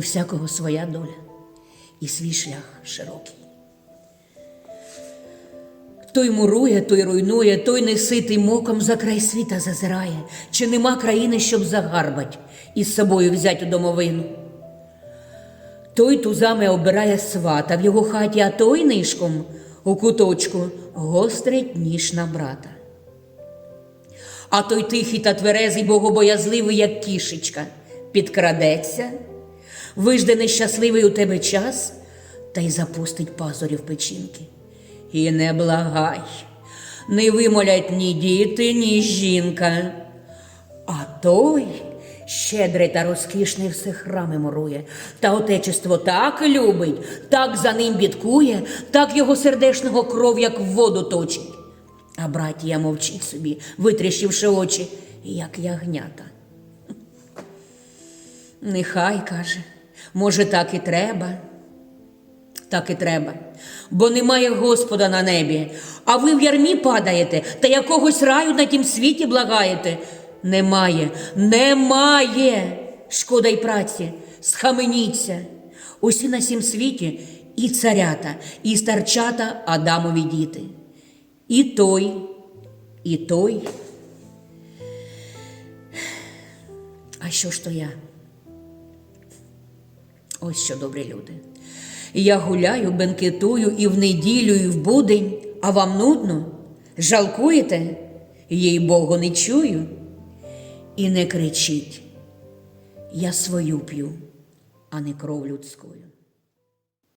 У всякого своя доля і свій шлях широкий. Той мурує, той руйнує, той неситий моком за край світа зазирає, чи нема країни, щоб загарбать і з собою взять у домовину. Той тузами обирає свата в його хаті, а той нишком у куточку гострить ніж на брата. А той тихий та тверезий, богобоязливий, як кішечка, підкрадеться, вижде нещасливий у тебе час та й запустить пазурі в печінки. І не благай, не вимолять ні діти, ні жінка. А той щедрий та розкішний все храми мурує, та отечество так любить, так за ним бідкує, так його сердешного кров, як в воду точить. А братія мовчить собі, витріщивши очі, як ягнята. Нехай каже, може, так і треба. Так і треба, бо немає Господа на небі, а ви в ярмі падаєте та якогось раю на тім світі благаєте. Немає, немає. Шкода й праці, схаменіться. Усі на сім світі і царята, і старчата Адамові діти. І той, і той. А що ж то я? Ось що добрі люди. Я гуляю, бенкетую і в неділю, і в будень, а вам нудно? Жалкуєте? Їй Богу не чую. І не кричіть. Я свою п'ю, а не кров людською.